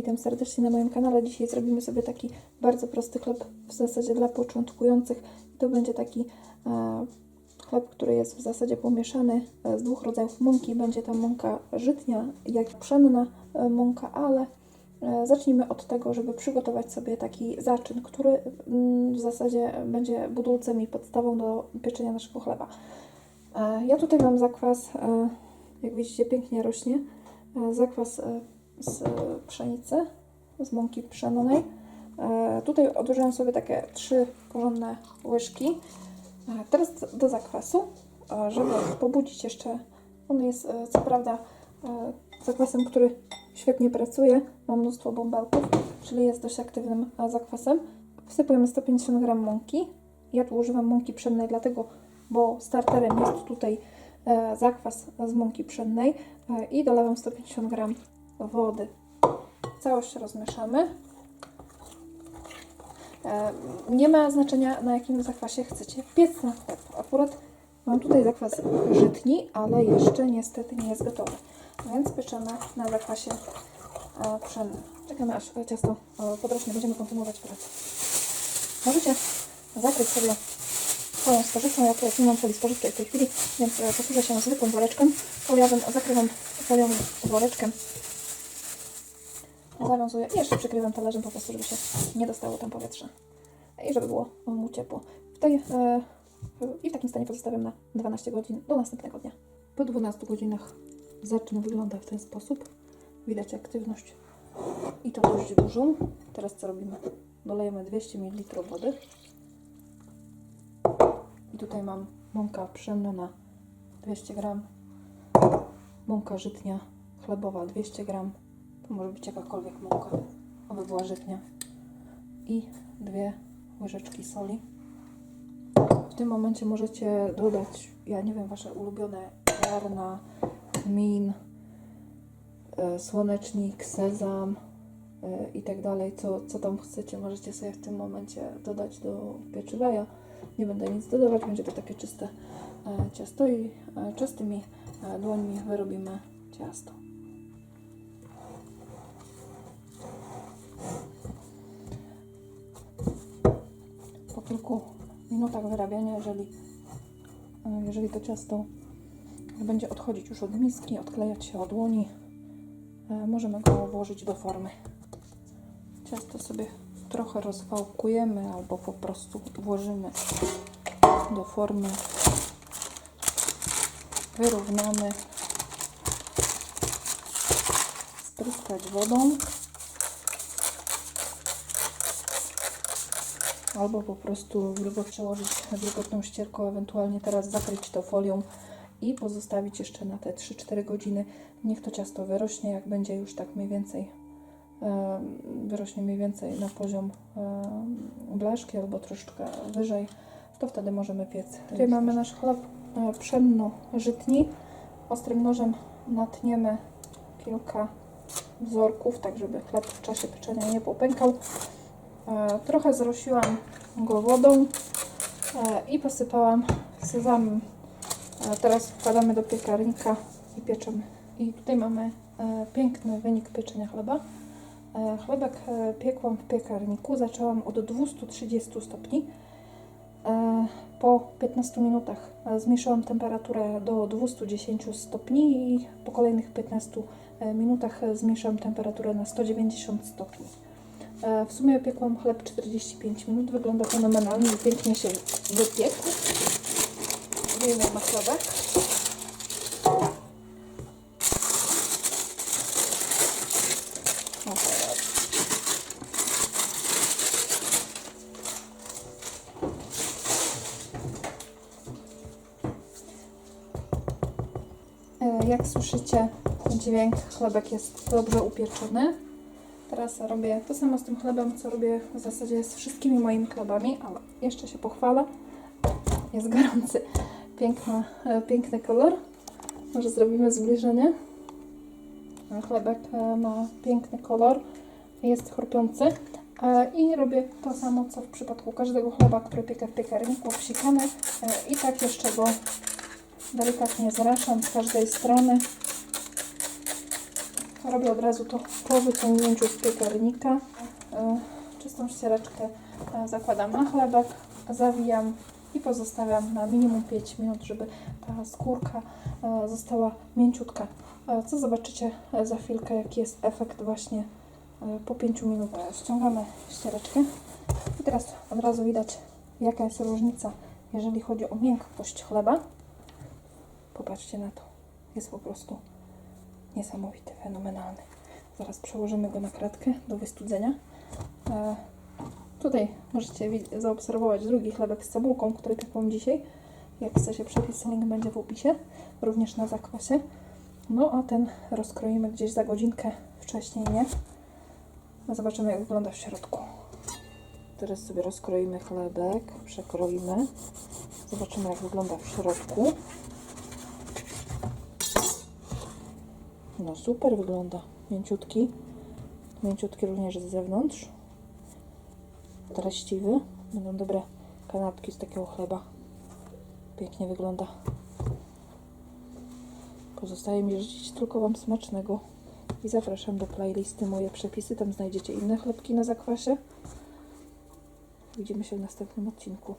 Witam serdecznie na moim kanale. Dzisiaj zrobimy sobie taki bardzo prosty chleb w zasadzie dla początkujących. To będzie taki e, chleb, który jest w zasadzie pomieszany e, z dwóch rodzajów mąki. Będzie to mąka żytnia, jak pszenna e, mąka, ale e, zacznijmy od tego, żeby przygotować sobie taki zaczyn, który mm, w zasadzie będzie budulcem i podstawą do pieczenia naszego chleba. Ja tutaj mam zakwas, jak widzicie pięknie rośnie, zakwas z pszenicy, z mąki pszennej. E, Tutaj odłożyłam sobie takie trzy porządne łyżki. E, Teraz do zakwasu, e, żeby pobudzić jeszcze, on jest co prawda zakwasem, który świetnie pracuje, ma mnóstwo bąbelków, czyli jest dość aktywnym zakwasem. Wsypujemy 150 g mąki. Ja tu używam mąki pszennej, dlatego, bo starterem jest tutaj zakwas z mąki pszennej i dolewam 150 g wody. Całość rozmieszamy. E, Nie ma znaczenia na jakim zakwasie chcecie piec na chleb. Akurat mam tutaj zakwas żytni, ale jeszcze niestety nie jest gotowy. Więc pieczemy na zakwasie e, pszennym. Czekamy aż ciasto e, podrośnie, będziemy kontynuować pracę. Możecie zakryć sobie swoją spożywką. Ja akurat nie mam foli spożywczej w tej chwili, więc posłużę się zwykłym woreczkiem. Foliowym, zakrywam folią woreczkiem. Zawiązuję i jeszcze przykrywam talerzem po prostu, żeby się nie dostało tam powietrza i żeby było mu ciepło. W tej, e, I w takim stanie pozostawiam na 12 godzin do następnego dnia. Po 12 godzinach zaczyn wygląda w ten sposób. Widać aktywność i to dość dużą. Teraz co robimy? Dolejemy 200 ml wody. I tutaj mam mąka pszenna na 200 g, mąka żytnia chlebowa 200 g, to może być jakakolwiek mąka, aby była żytnia i dwie łyżeczki soli. W tym momencie możecie dodać, ja nie wiem, Wasze ulubione ziarna, min, e, słonecznik, sezam e, i tak dalej, co, co tam chcecie, możecie sobie w tym momencie dodać do pieczywa. Ja nie będę nic dodawać, będzie to takie czyste e, ciasto i czystymi dłońmi wyrobimy ciasto. Kilku minutach wyrabiania, jeżeli, e, jeżeli to ciasto będzie odchodzić już od miski, odklejać się od dłoni, e, możemy go włożyć do formy. Ciasto sobie trochę rozwałkujemy albo po prostu włożymy do formy. Wyrównamy. Spryskać wodą. Albo po prostu grubo przełożyć wilgotną ścierką, ewentualnie teraz zakryć to folią i pozostawić jeszcze na te 3-4 godziny. Niech to ciasto wyrośnie, jak będzie już tak mniej więcej wyrośnie mniej więcej na poziom blaszki albo troszeczkę wyżej, to wtedy możemy piec. Tutaj mamy nasz chleb e, pszenno-żytni. Ostrym nożem natniemy kilka wzorków, tak żeby chleb w czasie pieczenia nie popękał. E, Trochę zrosiłam go wodą e, i posypałam sezamem. E, Teraz wkładamy do piekarnika i pieczemy. I tutaj mamy piękny wynik pieczenia chleba. Chlebek piekłam w piekarniku. Zaczęłam od 230 stopni. Po 15 minutach zmniejszyłam temperaturę do 210 stopni i po kolejnych 15 e, minutach zmniejszyłam temperaturę na 190 stopni. E, W sumie piekłam chleb 45 minut. Wygląda fenomenalnie pięknie się wypiekł. Wyjmujemy chlebek. Teraz. E, Jak słyszycie, dźwięk, chlebek jest dobrze upieczony. Teraz robię to samo z tym chlebem, co robię w zasadzie z wszystkimi moimi chlebami, ale jeszcze się pochwalę. Jest gorący. Piękna, e, piękny kolor. Może zrobimy zbliżenie. Chlebek e, ma piękny kolor. Jest chrupiący. E, I robię to samo, co w przypadku każdego chleba, który piekę w piekarniku, obsikany. I tak jeszcze go delikatnie zraszam z każdej strony. Robię od razu to po wyciągnięciu z piekarnika. E, Czystą ściereczkę e, zakładam na chlebek, zawijam i pozostawiam na minimum 5 minut, żeby ta skórka e, została mięciutka. Co zobaczycie za chwilkę, jaki jest efekt właśnie po 5 minutach. Ściągamy ściereczkę i teraz od razu widać, jaka jest różnica, jeżeli chodzi o miękkość chleba. Popatrzcie na to. Jest po prostu niesamowity, fenomenalny. Zaraz przełożymy go na kratkę do wystudzenia. E, tutaj możecie zaobserwować drugi chlebek z cebulką, który piekłam dzisiaj. Jak chcecie przepis, link będzie w opisie, również na zakwasie. No a ten rozkroimy gdzieś za godzinkę wcześniej, nie? No zobaczymy jak wygląda w środku. Teraz sobie rozkroimy chlebek, przekroimy. Zobaczymy jak wygląda w środku. No super wygląda. Mięciutki. Mięciutki również z zewnątrz. Treściwy. Będą dobre kanapki z takiego chleba. Pięknie wygląda. Pozostaje mi życzyć tylko Wam smacznego. I zapraszam do playlisty moje przepisy. Tam znajdziecie inne chlebki na zakwasie. Widzimy się w następnym odcinku.